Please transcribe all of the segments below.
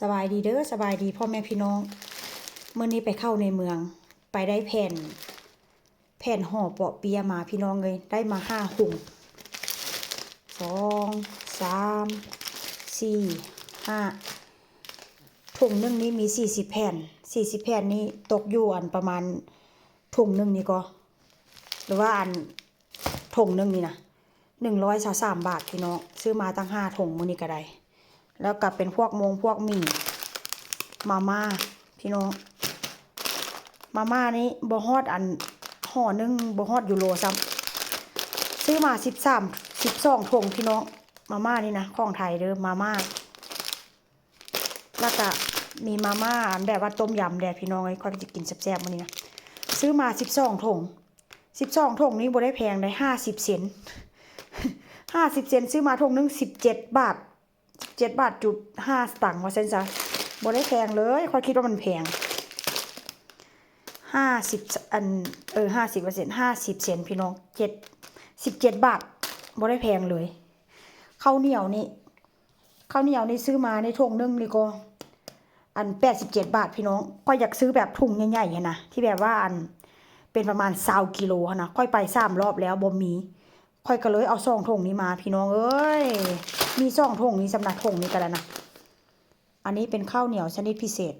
สบายดีเด้อสบายดีพ่อแม่พี่น้องเมื่อนี้ไปเข้าในเมือง ไปได้แผ่น แผ่นห่อเปาะเปียมาพี่น้องเลยได้มาห้าหุ่งสองสามสี่ห้าถุงหนึ่งนี้มีสี่สิบแผ่นสี่สิบแผ่นนี้ตกอยู่อันประมาณถุงหนึ่งนี่ก็ หรือว่าอันถุงหนึ่งนี่นะหนึ่งร้อยสามบาทพี่น้องซื้อมาตั้งห้าถุงมือนี้ก็ได้ แล้วก็เป็นพวกมงพวกหมี่มาม่าพี่น้อง มาม่านี้บ่ฮอดอันห่อนึงบ่ฮอดยูโรซ้ำซื้อมาสิบสามสิบสองถุงพี่น้อง มาม่านี่นะของไทยเด้อมาม่าแล้วก็มีมาม่าอันแบบว่าต้มยำแดดพี่น้องไอ้ค่อยจะกินแซ่บๆมื้อนี้นะซื้อมาสิบสองถุงสิบสองถุงนี้บ่ได้แพงได้ห้าสิบเซนห้าสิบเซนซื้อมาถุงนึงสิบเจ็ดบาท เจ็ดบาทจุดห้าสตางค์ว่าเส้นซะบได้แพงเลยค่อยคิดว่ามันแพงห้าสิบอันเออห้าสิบเปอร์เซ็นต์ห้าสิบเซนพี่น้องเจ็ดสิบเจ็ดบาทบได้แพงเลยข้าวเหนียวนี่ข้าวเหนียวนี่ซื้อมาในถุงนึ่งนี่ก็อันแปดสิบเจ็ดบาทพี่น้องก็อยากซื้อแบบถุงใหญ่ๆนะที่แบบว่าอันเป็นประมาณซาวกิโลนะค่อยไปสามรอบแล้วบ่มี ค่อยก็เลยเอาซองถุงนี้มาพี่น้องเอ้ย มีซองถุงนี้สำหรับถุงนี้กันแล้วนะ อันนี้เป็นข้าวเหนียวชนิดพิเศษ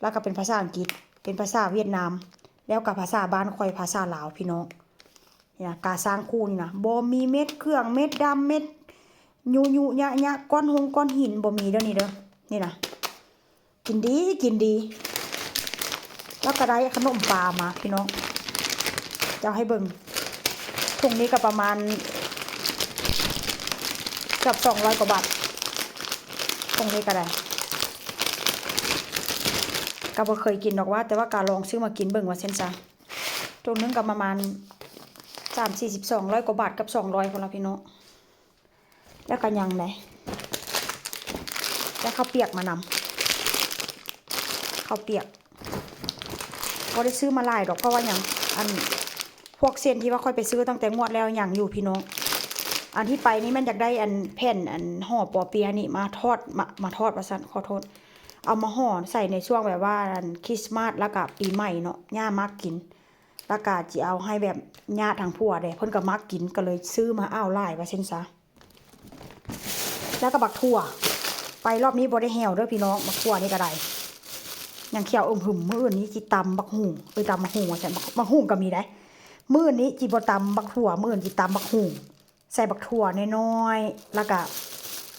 แล้วก็เป็นภาษาอังกฤษ เป็นภาษาเวียดนาม แล้วกับภาษาบ้านคอยภาษาลาวพี่น้องเนี่ยกาสร้างคู่นี่นะบ่มีเม็ดเครื่องเม็ดดำเม็ดยูยูยะยะก้อนหงก้อนหินบ่มีเด้อนี่เด้อนี่นะกินดีกินดี แล้วก็ได้ขนมปลามาพี่น้องจะเอาให้เบิ่งถุงนี้ก็ประมาณ กับสองร้อยกว่าบาทถุงนี้ก็ได้ก็บ่เคยกินหรอกว่า แต่ว่าการลองซื้อมากินเบิ่งว่าเส้นซะถุงนึงก็ประมาณสามสี่สิบสองร้อยกว่าบาทกับสองร้อยคนละพี่น้องแล้วก็ยังไงแล้วข้าวเปียกมานำข้าวเปียกก็ได้ซื้อมาหลายดอกเพราะว่าอย่างอันพวกเส้นที่ว่าค่อยไปซื้อตั้งแต่งวดแล้วอย่างอยู่พี่น้อง อันที่ไปนี่มันอยากได้อันแผ่นอันห่อปอเปียะนี่มาทอดมามาทอดประสันขอโทษ เอามาห่อใส่ในช่วงแบบว่าอันคริสต์มาสแล้วก็ปีใหม่เนาะย่ามากกินแล้วก็จะเอาให้แบบญาติทางผัวเด้เพิ่นก็มักกินก็เลยซื้อมาอ้าวไล่ว่าเช่นซะแล้วก็บักทั่ว ไปรอบนี้บ่ได้แหวเด้อพี่น้องบักทั่วนี่ก็ได้ยังเขียวอมหึมมื้อนนี้จิตำบักหุ่งเอ้ยตำบักหุ่งว่าซั่นบักหุ่งก็มีได้มื้อนี้จิบตำบักถั่วมื้อนี้จิตำบักหุ่ง ใส่บักถั่วน้อยๆแล้วก็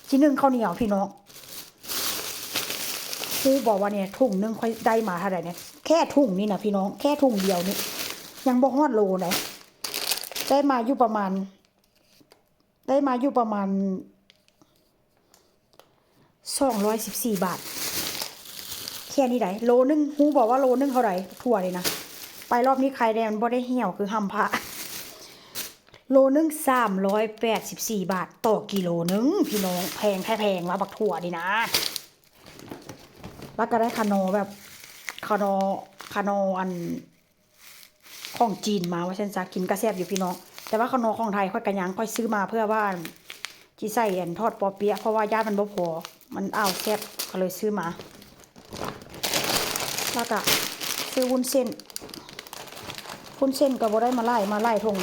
ชิ้นหนึ่งข้าวเหนียวพี่น้องครูบอกว่าเนี่ยถุงหนึงค่อยได้มาเท่าไหร่เนี่ยแค่ถุงนี่นะพี่น้องแค่ถุงเดียวนี่ยังบ่ฮอดโลเลยได้มาอยู่ประมาณ ได้มาอยู่ประมาณสองร้อยสิบสี่บาทแค่นี้ได้โลนึงฮูบอกว่าโลนึงเท่าไหร่ถั่วเลยนะไปรอบนี้ใครแดงบ่ได้เหี่ยวคือหำพระ โลนึงสามร้อยแปดสิบสี่บาท ต่อกิโลนึง พี่น้องแพงแค่แพงว่าบักถั่วดีนะแล้วก็ได้คานอแบบคานอคานออันของจีนมาว่าเช่นซะกินกระแซบอยู่พี่น้อง แต่ว่าคานอของไทยค่อยกระยังค่อยซื้อมาเพื่อว่าจีใส่อันทอดปอเปี๊ยะเพราะว่าญาติมันบ่พอมันอ้าวแซบก็เลยซื้อมาแล้วก็ซื้อวุ้นเส้นวุ้นเส้นก็บ่ได้มาไล่มาไล่ทง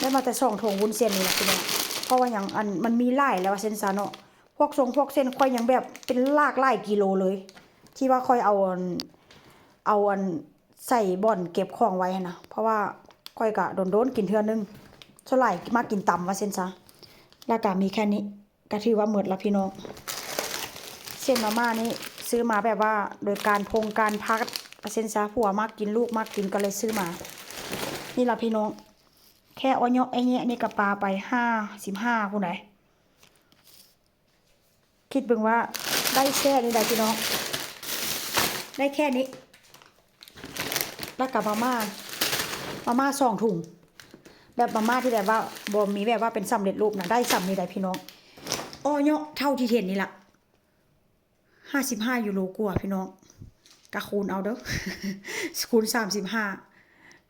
ได้มาแต่สองทงวุ้นเส้นนี่แหละพี่น้องเพราะว่าอย่างอันมันมีไล่แล้วว่าเส้นซาเนาะพวกทรงพวกเส้นค่อยยังแบบเป็นลากไล่กิโลเลย ที่ว่าค่อยเอาเอาอันใส่บ่อนเก็บของไว้นะเพราะว่าค่อยกะโดนโดนกินเทื่อนึงส่วนหลายมากินตำว่าเส้นซะแล้วก็มีแค่นี้ก็ถือว่าหมดล้วพี่น้องเส้นมาม่านี่ซื้อมาแบบว่าโดยการพงการพักเส้นซาผัวมากกินลูกมากกินก็เลยซื้อมา นี่ละพี่น้อง แค่อ้อยไอ้เงี้ยนี่กับปลาไปห้าสิบห้าคนไหน คิดเบิ่งว่าได้แค่นี้ได้พี่น้อง ได้แค่นี้ แล้วกับมาม่า มาม่าสองถุง แบบมาม่าที่แบบว่าบ่มีแบบว่าเป็นสำเร็จรูปนะได้สำนี้ได้พี่น้องอ้อยเนาะเท่าที่เห็นนี่ละห้าสิบห้ายูโรกว่าพี่น้องกะคูณเอาเด้อคูณสามสิบห้า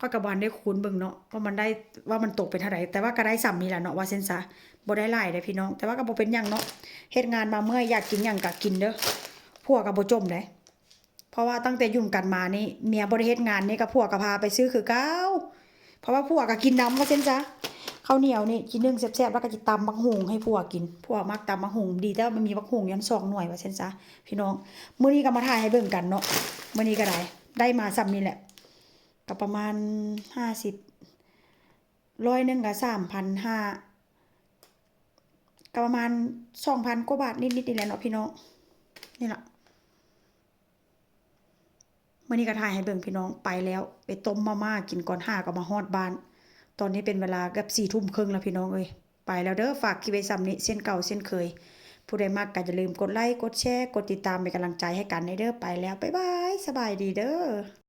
ก็กระบาลได้คูณเบิ่งเนาะว่ามันได้ว่ามันตกเป็นเท่าไหร่แต่ว่าก็ได้สามนี่แหละเนาะว่าเส้นซะบ่ได้หลายเด้พี่น้อง แต่ว่าก็บ่เป็นหยังเนาะเฮ็ดงานมาเมื่อยอยากกินหยังก็กินเด้อผัวกก็บ่จมเด้เพราะว่าตั้งแต่ยุ่งกันมานี่เมียบริเฮ็ดงานนี่กับผัวก็พาไปซื้อคือเก้าเพราะว่าผัวก็กินน้ำว่าเช่นจ้ะข้าวเหนียวนี่กินนึ่งแซ่บๆแล้วก็จะตำบักหุงให้ผัวกกินผัวมักตำบักหุงดีแต่ว่ามันมีบักหุงยันสองหน่วยว่าเช่นจ้ะพี่น้องมื้อนี้ก็มาถ่ายให้เบิ่งกันเนาะมื้อนี้ก็ได้ได้มาซ้ำนี่แหละ ก็ประมาณห้าสิบร้อยหนึ่งก็สามพันห้าก็ประมาณสองพันกว่าบาทนิดๆนี่แหละเนาะพี่น้องนี่แหละเมื่อนี้ก็ถ่ายให้เบิ่งพี่น้องไปแล้ว ไปต้มมาม่ากินก่อนห้าก็มาฮอดบ้าน ตอนนี้เป็นเวลาเกับสี่ทุ่มครึ่งแล้วพี่น้องเอ้ยไปแล้วเด้อฝากคลิปไว้ซ้ำนี้เส้นเก่าเส้นเคย ผู้ใดมากก็อย่าลืมกดไลค์กดแชร์กดติดตามเป็นกำลังใจให้กันในเด้อไปแล้วบ๊ายบายสบายดีเด้อ